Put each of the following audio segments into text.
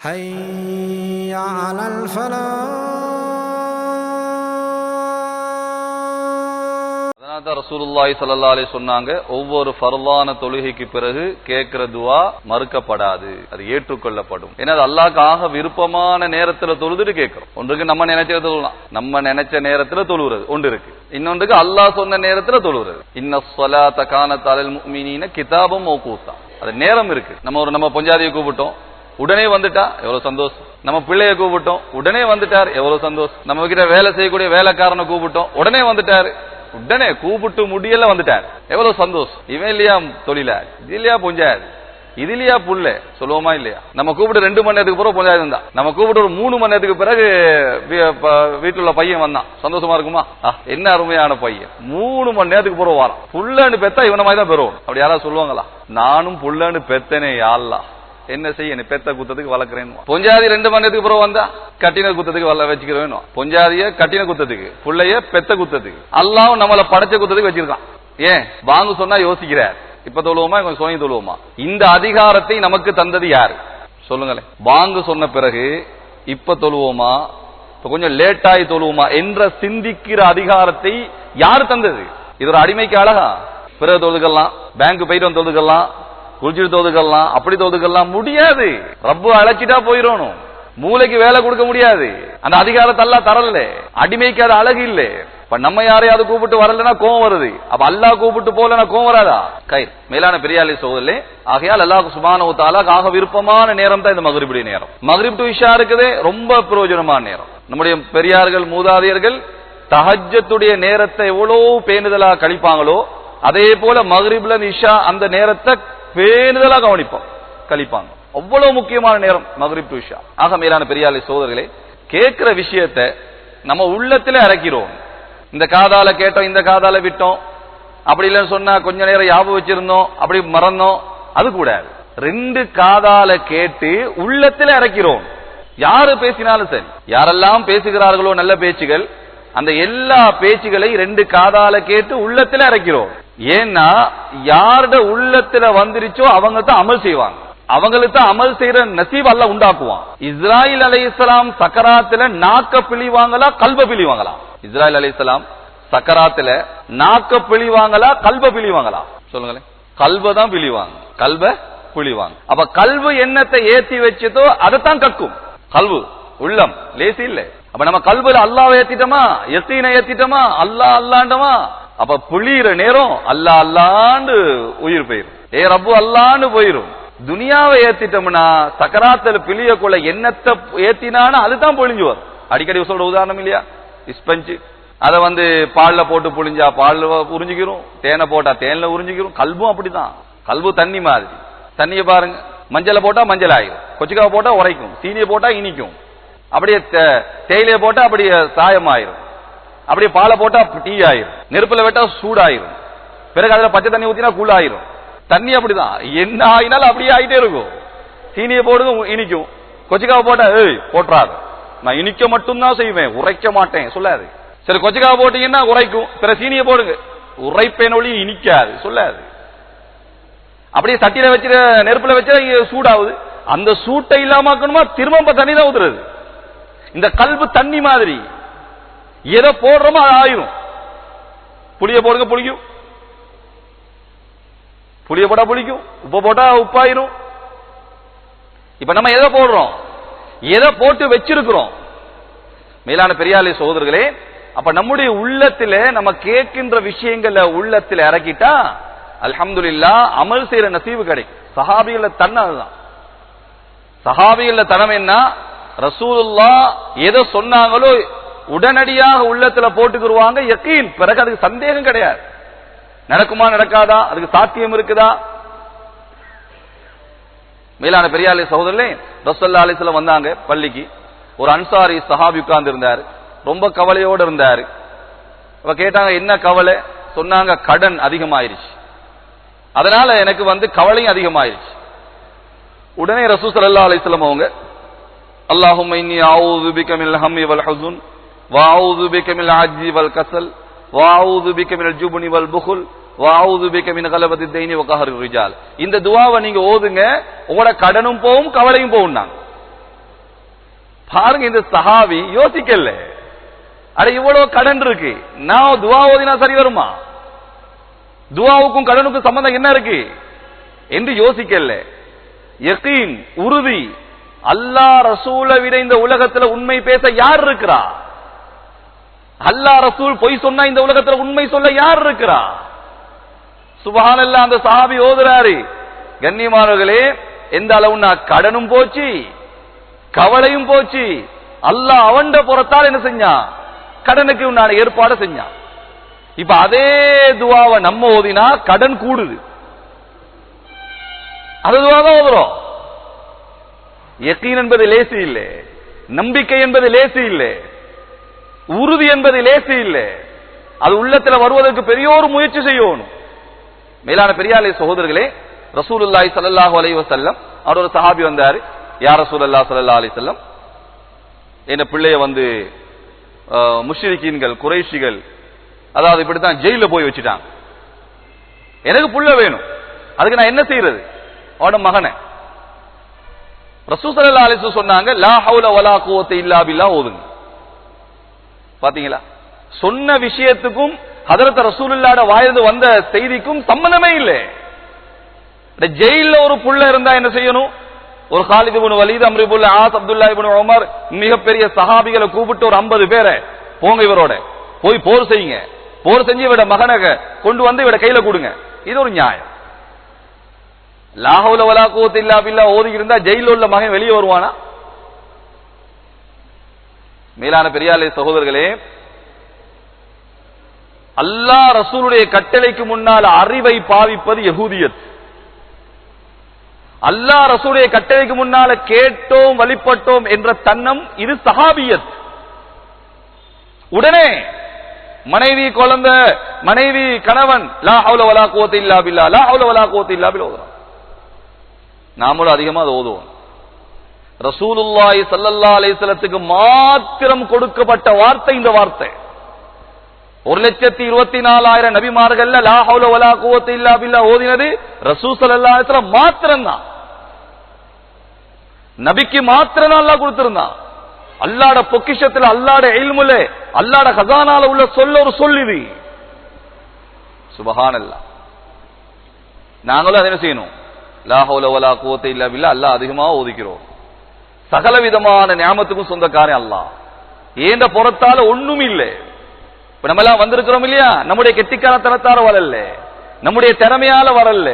حي على الفلاح அதனால தான் ரசூலுல்லாஹி ஸல்லல்லாஹு அலைஹி சொன்னாங்க ஒவ்வொரு ஃபர்லான தொழுகைக்கு பிறகு கேட்கிற துவா மறுக்கப்படாது அது ஏற்றுக்கொள்ளப்படும் ஏன்னா அது அல்லாஹ்க்காக விருப்பமான நேரத்துல தொழுதுட்டு கேட்கிறோம் ஒன்றுக்கு நம்ம நினைச்ச தொழலாம் நம்ம நினைச்ச நேரத்துல தொழுகிறது ஒன்று இருக்கு இன்னொன்றுக்கு அல்லாஹ் சொன்ன நேரத்துல தொழுகிறது இன்ன ஸலாத்த கானத் அலல் முஃமினீன கிதாபம் மௌகூத்தா அது நேரம் இருக்கு நம்ம ஒரு நம்ம பொஞ்சாதியை கூப்பிட்டோம் உடனே வந்துட்டா எவ்வளவு சந்தோஷம். நம்ம பிள்ளைய கூப்பிட்டோம் உடனே வந்துட்டார் எவ்வளவு சந்தோஷம். நம்ம கிட்ட வேலை செய்யக்கூடிய வேலைக்காரனை கூப்பிட்டோம் உடனே வந்துட்டாரு. உடனே கூப்பிட்டு முடியல வந்துட்டார். எவ்வளவு சந்தோஷம். இவன் இல்லையா தொழில? இது இல்லையா புஞ்சாரு இது இல்லையா புள்ள? சொல்லுவோமா இல்லையா? நம்ம கூப்பிட்டு ரெண்டு மணி நேரத்துக்கு பிறகு பொஞ்சாது இருந்தா நம்ம கூப்பிட்டு ஒரு மூணு மணி நேரத்துக்கு பிறகு வீட்டுல உள்ள பையன் வந்தான். சந்தோஷமா இருக்குமா? என்ன அருமையான பையன். மூணு மணி நேரத்துக்கு பிறகு வரான். புள்ளன்னு பெத்தா இவன மாதிரி தான் பெறுவோம் அப்படி யாராவது சொல்லுவாங்களா? நானும் புள்ளன்னு பெத்தனே யாழ்லாம் என்ன செய்ய பெத்த குத்தத்துக்கு வளர்க்கிறேன் பொஞ்சாதி ரெண்டு மணி நேரத்துக்கு பிறகு வந்தா கட்டின குத்தத்துக்கு வள வச்சுக்கிறேன் பொஞ்சாதிய கட்டின குத்தத்துக்கு பிள்ளைய பெத்த குத்தத்துக்கு. அல்லாவும் நம்மள படைச்ச குத்தத்துக்கு வச்சிருக்கான். ஏன்? வாங்க சொன்னா யோசிக்கிறார். இப்ப தொழுவோமா கொஞ்சம் சோனி தொழுவோமா? இந்த அதிகாரத்தை நமக்கு தந்தது யாரு? சொல்லுங்களேன். வாங்க சொன்ன பிறகு இப்ப தொழுவோமா? இப்ப கொஞ்சம் லேட்டாய் தொழுவோமா? என்ற சிந்திக்கிற அதிகாரத்தை யார் தந்தது? இது ஒரு அடிமைக்கு அழகா? பிறகு தொழுகலாம் பேங்க் போயிட்டு வந்து தொழுகலாம் குளிச்சுட்டு தொதுக்கலாம் அப்படி தொதுக்கலாம் முடியாது. ரப்பு அழைச்சிட்டா போயிடணும். மூளைக்கு வேலை கொடுக்க முடியாது. அந்த அதிகாரத்தை எல்லாம் தரல அடிமைக்கு அது அழகு இல்ல. இப்ப நம்ம யாரையாவது கூப்பிட்டு வரலன்னா கோவம் வருது. அப்ப அல்லாஹ் கூப்பிட்டு போலனா கோவம் வராதா? கை மேலான பெரியாளி சோதரில் ஆகையால் அல்லாஹ் சுபான ஆக விருப்பமான நேரம் தான் இந்த மகரிபுடைய நேரம். மகரிப் டு இஷா இருக்குதே ரொம்ப பிரயோஜனமான நேரம். நம்முடைய பெரியார்கள் மூதாதையர்கள் தஹஜத்துடைய நேரத்தை எவ்வளவு பேணுதலா கழிப்பாங்களோ அதே போல மகரிப்ல இஷா அந்த நேரத்தை பேணுதலா கவனிப்போம். கழிப்பாங்க. அவ்வளவு முக்கியமான நேரம் மகரிப் டு ஆக மேலான பெரியாளி சோதர்களே கேட்கிற விஷயத்தை நம்ம உள்ளத்திலே இறக்கிறோம் இந்த காதால கேட்டோம் இந்த காதால விட்டோம். அப்படி இல்லைன்னு சொன்னா கொஞ்ச நேரம் ஞாபகம் வச்சிருந்தோம் அப்படி மறந்தோம். அது கூடாது. ரெண்டு காதால கேட்டு உள்ளத்துல இறக்கிறோம் யாரு பேசினாலும் சரி. யாரெல்லாம் பேசுகிறார்களோ நல்ல பேச்சுகள் அந்த எல்லா பேச்சுகளை ரெண்டு காதால கேட்டு உள்ளத்துல இறக்கிறோம் ஏன்னா யாரோட உள்ளத்துல வந்துருச்சோ அவங்க தான் அமல் செய்வாங்க. அவங்களுக்கு தான் அமல் செய்யற நசீப் அல்ல உண்டாக்குவான். இஸ்ராயில் இஸ்லாம் சக்கராத்துல நாக்க பிழிவாங்களா கல்ப பிழிவாங்களா? இஸ்ராயில் இஸ்லாம் சக்கராத்துல நாக்க பிழிவாங்களா கல்ப பிழிவாங்களா? சொல்லுங்களேன். கல்ப தான் பிழிவாங்க. கல்ப பிழிவாங்க. அப்ப கல்வு எண்ணத்தை ஏத்தி வச்சதோ அதைத்தான் கக்கும். கல்வு உள்ளம் லேசி இல்ல. அப்ப நம்ம கல்புல அல்லாவை ஏத்திட்டோமா? எத்தீனை ஏத்திட்டோமா? அல்லாஹ் அல்லாண்டமா? அப்ப புளியிற நேரம் அல்லாஹ் அல்லாண்டு உயிர் போயிரும். ஏ ரப்பு அல்லாண்டு போயிரும். துனியாவை ஏத்திட்டோம்னா சக்கராத்துல பிழியக்குள்ள என்னத்தை ஏத்தினான்னு அதுதான் பொழிஞ்சு வரும் அடிக்கடி சொல்ற உதாரணம் இல்லையா? இஸ்பஞ்சு. அதை வந்து பால்ல போட்டு புழிஞ்சா பாலில் உறிஞ்சிக்கிறோம் தேனை போட்டா தேன்ல உறிஞ்சிக்கிறோம். கல்பும் அப்படிதான். கல்பு தண்ணி மாதிரி. தண்ணியை பாருங்க. மஞ்சளை போட்டா மஞ்சள் ஆயிரும். கொச்சிக்காவை போட்டா உரைக்கும். சீனியை போட்டா இனிக்கும். அப்படியே தேயிலைய போட்டா அப்படியே சாயம் ஆயிரும் அப்படியே பாலை போட்டா டீ ஆயிரும் நெருப்புல வெட்டா சூடாயிரும். பிறகு அதுல பச்சை தண்ணி ஊத்தினா கூழ் ஆயிரும் தண்ணி அப்படிதான். என்ன ஆயினாலும் அப்படியே ஆயிட்டே இருக்கும். சீனியை போடுங்க இனிக்கும். கொச்சிக்காவை போட்டா ஏய் போட்டுறாது நான் இனிக்க மட்டும்தான் செய்வேன். உரைக்க மாட்டேன். சொல்லாது. சரி கொச்சிக்காவை போட்டீங்கன்னா உரைக்கும். பிற சீனியை போடுங்க. உரைப்பேன் ஒளி இனிக்காது. சொல்லாது. அப்படியே சட்டியில வச்சு நெருப்புல வச்சு இங்க சூடாகுது. அந்த சூட்டை இல்லாம ஆக்கணுமா? திரும்ப தண்ணி தான் ஊத்துறது. இந்த கல்பு தண்ணி மாதிரி. எதை போடுறோமோ அது ஆயிரும். புளிய போடுங்க புளிக்கும். புளிய போட்டா புளிக்கும். உப்பு போட்டா உப்பாயிரும். இப்ப நம்ம எதை போடுறோம்? எதை போட்டு வச்சிருக்கிறோம்? மேலான பெரியாலே சோதர்களே அப்ப நம்முடைய உள்ளத்தில் நம்ம கேட்கின்ற விஷயங்களை உள்ளத்தில் இறக்கிட்டா அல்ஹம்துல்லா அமல் செய்யற நசீவு கிடைக்கும். சஹாபிகள தன்னை அதுதான். சஹாபிகள தனம் என்ன? ரசூலுல்லா எதை சொன்னாங்களோ உடனடியாக உள்ளத்துல போட்டுக்கிருவாங்க யக்கீன். பிறகு அதுக்கு சந்தேகம் கிடையாது. நடக்குமா நடக்காதா? அதுக்கு சாத்தியம் இருக்குதா? மேலான பெரியாலை சகோதரர்களே ரசல்லா அலிஸ்லாம் வந்தாங்க பள்ளிக்கு. ஒரு அன்சாரி சஹாபி உட்கார்ந்து இருந்தாரு ரொம்ப கவலையோடு இருந்தாரு. அவ கேட்டாங்க என்ன கவலை? சொன்னாங்க கடன் அதிகமாயிருச்சு. அதனால எனக்கு வந்து கவலையும் அதிகமாயிருச்சு. உடனே ரசூ சல்லா அலைஹி அவங்க اللهم இன்னி அஊது بك من الهم والحزن ஹுஸ்ன் بك من العجز والكسل அஜ்ஜி بك من الجبن والبخل பிக மினல் ஜுப்னி வல் புகுல் வ அஊது மின் கலபதி தைனி வ ரிஜால் இந்த துஆவை நீங்க ஓதுங்க உங்களோட கடனும் போகும் கவலையும் போகும் நாங்க. பாருங்க இந்த சஹாபி யோசிக்கல. அட இவ்வளவு கடன் இருக்கு. நான் துவா ஓதினா சரி வருமா? துவாவுக்கும் கடனுக்கும் சம்பந்தம் என்ன இருக்கு? என்று யோசிக்கல. யகீன் உறுதி அல்லாஹ் ரசூலை விட இந்த உலகத்துல உண்மை பேச யார் இருக்கிறா? அல்லா ரசூல் பொய் சொன்னா இந்த உலகத்துல உண்மை சொல்ல யார் இருக்கிறா? சுபஹானல்லாஹ் அந்த சாபி ஓதுறாரு. கண்ணியமானவர்களே எந்த அளவுன்னா கடனும் போச்சு கவலையும் போச்சு. அல்லாஹ் அவண்ட புறத்தால் என்ன செஞ்சான் கடனுக்கு நான் ஏற்பாடு செஞ்சான் இப்ப அதே துவாவை நம்ம ஓதினா கடன் கூடுது. அது துவா தான் ஓதுறோம். யக்கீன் என்பது லேசி இல்லை. நம்பிக்கை என்பது லேசி இல்லை. உறுதி என்பது லேசி இல்லை. அது உள்ளத்துல வருவதற்கு பெரிய ஒரு முயற்சி செய்யணும். மேலான பெரியாலே சகோதரர்களே ரசூலுல்லாய் சல்லாஹு அலை வசல்லம் அவர் ஒரு சஹாபி வந்தாரு. யார் ரசூலல்லா சல்லா அலி செல்லம் என்ன பிள்ளைய வந்து முஷ்ரிகீன்கள் குறைஷிகள் அதாவது இப்படித்தான் ஜெயில போய் வச்சுட்டாங்க. எனக்கு புள்ள வேணும். அதுக்கு நான் என்ன செய்யறது அவனோட மகனை. ரசூசல்லா அலிசு சொன்னாங்க லா ஹவுல வலா குவத்த இல்லா பில்லா ஓதுங்க. பாத்தீங்களா? சொன்ன விஷயத்துக்கும் ஹதரத் ரசூலுல்லாட வாயிலிருந்து வந்த செய்திக்கும் சம்பந்தமே இல்லை. இந்த ஜெயில்ல ஒரு புள்ள இருந்தா என்ன செய்யணும்? ஒரு காலித் இப்னு வலீத் அம்ரிபுல் ஆஸ் அப்துல்லா இப்னு உமர் மிகப்பெரிய சஹாபிகளை கூப்பிட்டு ஒரு 50 பேரை போங்க இவரோட. போய் போர் செய்யுங்க. போர் செஞ்சு இவட மகனை கொண்டு வந்து இவட கையில கொடுங்க. இது ஒரு நியாயம். லாஹவுல வலா கூத்து இல்லா பில்லா ஓதி இருந்தா ஜெயில உள்ள மகன் வெளியே வருவானா? மேலான பெரியாலே சகோதரர்களே அல்லாஹ் ரசூலுடைய கட்டளைக்கு முன்னால் அறிவை பாவிப்பது யகூதியத். அல்லாஹ் ரசூலுடைய கட்டளைக்கு முன்னால கேட்டோம் வழிபட்டோம் என்ற தன்னம் இது சஹாபியத். உடனே மனைவி குழந்தை மனைவி கணவன் லா ஹவுல வலா குவத்த இல்லா பில்லா லா ஹவுல வலா குவத்த இல்லா பில்லா நாமளும் அதிகமா அதை ஓதுவோம். ரசூலுல்லாய் சல்லல்லா அலிசலத்துக்கு மாத்திரம் கொடுக்கப்பட்ட வார்த்தை இந்த வார்த்தை. ஒரு லட்சத்தி இருபத்தி நாலாயிரம் நபிமார்கள் லாஹவுல வலா குவத்த இல்லா பில்லா ஓதினது ரசூ சல்லா அலைஹி மாத்திரம் தான் நபிக்கு மாத்திரம் அல்லா கொடுத்திருந்தான். அல்லாட பொக்கிஷத்துல அல்லாட இல்முல அல்லாட ஹசானால உள்ள சொல்ல ஒரு சொல் இது. சுபஹானல்லாஹ் நாங்களும் அதை என்ன செய்யணும்? லாஹோல வலா கோத்தை இல்லா பில்லா அல்லாஹ் அதிகமா ஓதிக்கிறோம். சகல விதமான ஞாபகத்துக்கும் சொந்தக்காரன் அல்லாஹ். ஏந்த புறத்தால ஒண்ணும் இல்லை? இப்ப நம்ம எல்லாம் வந்திருக்கிறோம் இல்லையா? நம்முடைய கெட்டிக்காரத்தனத்தால வரல நம்முடைய திறமையால வரல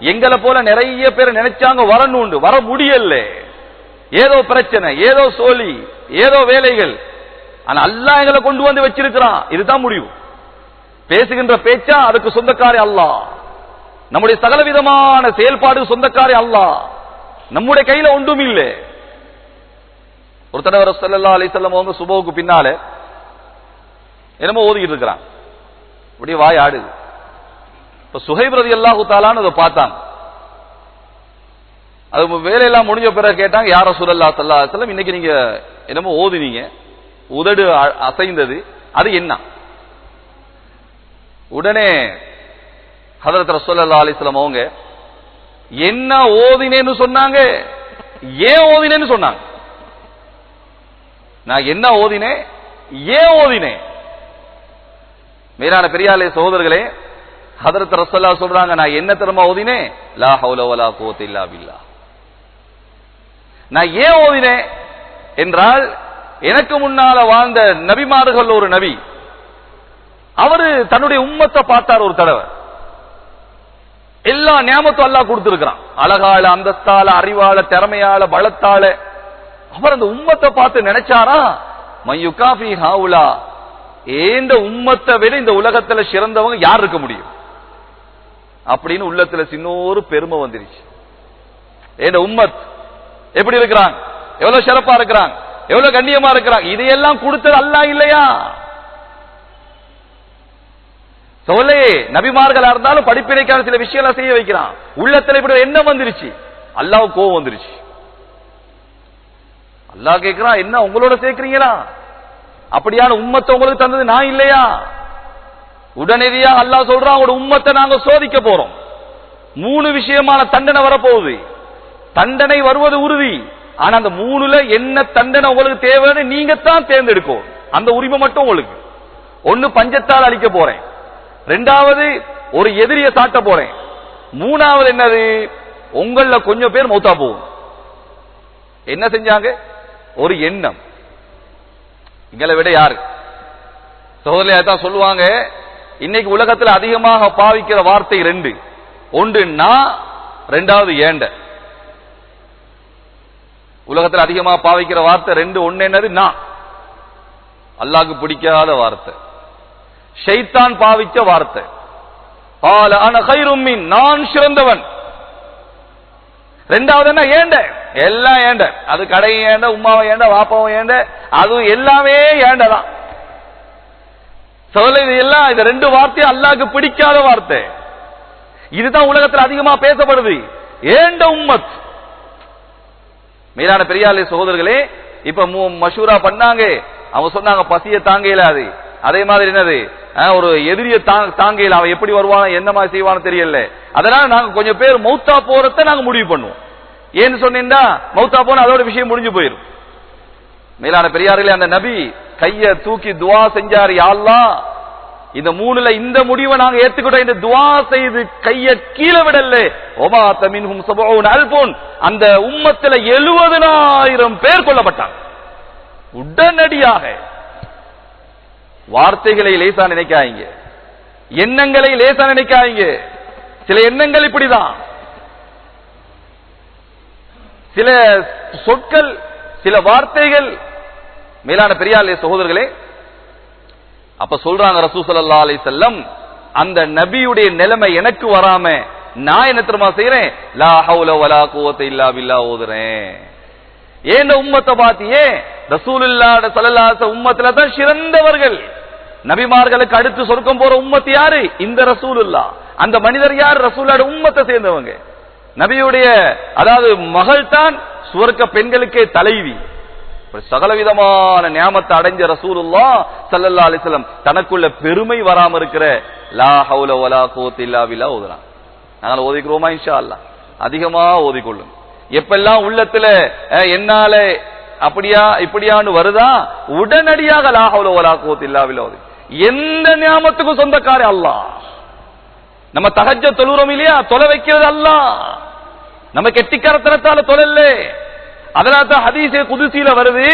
எங்களை போல நிறைய பேர் நினைச்சாங்க வரணுண்டு வர முடியல. ஏதோ பிரச்சனை ஏதோ சோழி ஏதோ வேலைகள். ஆனா அல்லாஹ் எங்களை கொண்டு வந்து வச்சிருக்கிறான். இதுதான் முடிவு. பேசுகின்ற பேச்சா அதுக்கு சொந்தக்காரி அல்லாஹ். நம்முடைய சகல விதமான செயல்பாடு சொந்தக்காரே அல்லா நம்முடைய கையில ஒன்றும் இல்லை. ஒரு தடவை சல்லா அலி செல்லம் அவங்க சுபவுக்கு பின்னால என்னமோ ஓதிக்கிட்டு இருக்கிறான். அப்படியே வாய் ஆடுது. இப்ப சுஹைப் ரதி அல்லாஹு தாலான்னு அதை பார்த்தான். அது வேலையெல்லாம் முடிஞ்ச பிறகு கேட்டாங்க யார சுரல்லா சல்லா செல்லம் இன்னைக்கு நீங்க என்னமோ ஓதுனீங்க. உதடு அ- அசைந்தது. அது என்ன? உடனே ஹதரத் ரசூலுல்லாஹி அலைஹி வஸல்லம் அவங்க என்ன ஓதினேன்னு சொன்னாங்க? ஏன் ஓதினேன்னு சொன்னாங்க? நான் என்ன ஓதினேன்? ஏன் ஓதினேன்? மேலான பெரியாலே சகோதரர்களே ஹதரத் ரசோல்லா சொல்றாங்க நான் என்ன திறமா ஓதினேன்? லா ஹவுல வலா இல்லா பில்லா. நான் ஏன் ஓதினேன்? என்றால் எனக்கு முன்னால வாழ்ந்த நபிமார்கள் ஒரு நபி. அவரு தன்னுடைய உம்மத்தை பார்த்தார் ஒரு தடவை. எல்லா ஞாபகத்தும் அல்லா கொடுத்திருக்கிறான். அழகால அந்தஸ்தால அறிவால திறமையால பலத்தால. அவர் அந்த உம்மத்தை பார்த்து நினைச்சாரா? மையுகாஃபி ஹாவுலா. ஏந்த உம்மத்தை விட இந்த உலகத்துல சிறந்தவங்க யார் இருக்க முடியும்? அப்படின்னு உள்ளத்துல சின்னோரு பெருமை வந்துருச்சு. ஏந்த உம்மத் எப்படி இருக்கிறாங்க எவ்வளவு சிறப்பா இருக்கிறாங்க எவ்வளவு கண்ணியமா இருக்கிறாங்க இதையெல்லாம் கொடுத்தது அல்லா இல்லையா? சொல்லையே நபிமார்களா இருந்தாலும் படிப்பினைக்கான சில விஷயங்களை செய்ய வைக்கிறான். உள்ளத்துல இப்படி என்ன எண்ணம் வந்துருச்சு. அல்லாஹ் கோவம் வந்துருச்சு. அல்லாஹ் கேட்கிறான் என்ன உங்களோட சேர்க்கிறீங்களா? அப்படியான உம்மத்தை உங்களுக்கு தந்தது நான் இல்லையா? உடனடியா அல்லாஹ் சொல்றான் உங்களோட உம்மத்தை நாங்க சோதிக்க போறோம். மூணு விஷயமான தண்டனை வரப்போகுது. தண்டனை வருவது உறுதி. ஆனா அந்த மூணுல என்ன தண்டனை உங்களுக்கு தேவைன்னு நீங்க தான் தேர்ந்தெடுக்கும் அந்த உரிமை மட்டும் உங்களுக்கு. ஒண்ணு பஞ்சத்தால் அழிக்க போறேன். ரெண்டாவது ஒரு எதிரிய சாட்ட போறேன். மூணாவது என்னது? உங்கள கொஞ்சம் பேர் மௌத்தா போகும். என்ன செஞ்சாங்க? ஒரு எண்ணம். எங்களை விட யாரு? சகோதரியா தான் சொல்லுவாங்க இன்னைக்கு உலகத்துல அதிகமாக பாவிக்கிற வார்த்தை ரெண்டு. ஒன்று நான் ரெண்டாவது ஏண்ட. உலகத்துல அதிகமாக பாவிக்கிற வார்த்தை ரெண்டு. ஒண்ணு என்னது? நான் அல்லாக்கு பிடிக்காத வார்த்தை. ஷைத்தான் பாவிச்ச வார்த்தை. பால அன கைரும் நான் சிறந்தவன். ரெண்டாவது என்ன? ஏண்ட? எல்லாம் ஏண்ட. அது கடையும் ஏண்ட உமாவை ஏண்ட வாப்பாவும் ஏண்ட அது எல்லாமே ஏண்டதான் சொல்ல இது எல்லாம் இது ரெண்டு வார்த்தையும் அல்லாக்கு பிடிக்காத வார்த்தை. இதுதான் உலகத்தில் அதிகமா பேசப்படுது. ஏண்ட உம்மத்? மீதான பெரியாலே சகோதரர்களே இப்ப மு- மஷூரா பண்ணாங்க. அவங்க சொன்னாங்க பசிய தாங்க இயலாது அதே மாதிரி என்னது? ஒரு எதிரிய தாங்கையில் அவன் எப்படி வருவான் என்ன மாதிரி செய்வான்னு தெரியல. அதனால நாங்க கொஞ்சம் பேர் மௌத்தா போறத நாங்க முடிவு பண்ணுவோம். ஏன்னு சொன்னீங்கன்னா மௌத்தா போன அதோட விஷயம் முடிஞ்சு போயிரும். மேலான பெரியார்களே அந்த நபி கைய தூக்கி துவா செஞ்சார். யாழ்லாம் இந்த மூணுல இந்த முடிவை நாங்க ஏத்துக்கிட்டோம். இந்த துவா செய்து கைய கீழே விடல. ஒமா தமின் சபூன் அல்போன். அந்த உம்மத்துல எழுபதனாயிரம் பேர் கொல்லப்பட்டாங்க. உடனடியாக வார்த்தைகளை லேசா நினைக்காதீங்க. எண்ணங்களை லேசா நினைக்காதீங்க. சில எண்ணங்கள் இப்படிதான். சில சொற்கள் சில வார்த்தைகள். மேலான பெரியாலே சகோதரர்களே? அப்ப சொல்றாங்க ரசூ ஸல்லல்லாஹு செல்லம் அந்த நபியுடைய நிலைமை எனக்கு வராம நான் என்ன தெரியுமா செய்யறேன் லா ஹவுல வலா கோவத்தை இல்லா வில்லா ஓதுறேன். ஏன் உம்மத்தை பாத்தியே ரசூலுல்லாஹி சலல்லாச அலைஹி உம்மத்துல தான் சிறந்தவர்கள். நபிமார்களுக்கு அடுத்து சொர்க்கம் போற உம்மத்து யாரு? இந்த ரசூலுல்லா அந்த மனிதர் யார்? ரசூலாட உம்மத்தை சேர்ந்தவங்க. நபியுடைய அதாவது மகள் தான் சுவர்க்க பெண்களுக்கே தலைவி. சகலவிதமான நியாமத்தை அடைஞ்ச ரசூலுல்லா சல்லல்லா அலிஸ்லம் தனக்குள்ள பெருமை வராம இருக்கிற லா ஹவுல வலா குவத்த இல்லா பில்லா ஓதுறான். நாங்கள் ஓதிக்கிறோமா இன்ஷா அல்லாஹ்? அதிகமா ஓதிக்கொள்ளும். எப்பெல்லாம் உள்ளத்துல என்னால அப்படியா இப்படியான்னு வருதா? உடனடியாக லா ஹவுல வலா எந்த நியாமத்துக்கும் சொந்தக்கார அல்லா நம்ம தகஜ தொழுறோம் இல்லையா? தொலை வைக்கிறது அல்ல நம்ம கெட்டிக்காரத்தனத்தால தொழல்ல. அதனால தான் ஹதீஸே குதிசியில வருது.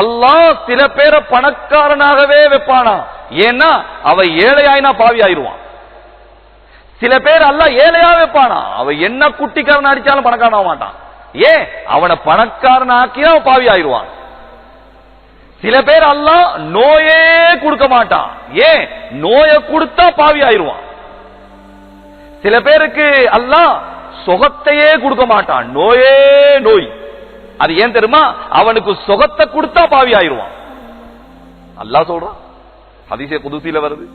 அல்லாஹ் சில பேரை பணக்காரனாகவே வைப்பானா? ஏன்னா அவ ஏழையாயினா பாவி ஆயிருவான் சில பேர் அல்ல ஏழையா வைப்பானா? அவ என்ன குட்டிக்காரன் அடிச்சாலும் பணக்காரன் ஆக மாட்டான். ஏன்? அவனை பணக்காரன் ஆக்கினா பாவி ஆயிருவான் சில பேர் அல்ல நோயே கொடுக்க மாட்டான். ஏன்? நோயை கொடுத்தா பாவி ஆயிருவான் சில பேருக்கு அல்லாஹ் சுகத்தையே கொடுக்க மாட்டான். நோயே நோய். அது ஏன் தெரியுமா? அவனுக்கு சுகத்தை கொடுத்தா பாவி ஆயிருவான் அல்லாஹ் சொல்றான். அதிசய புதுசில வருது.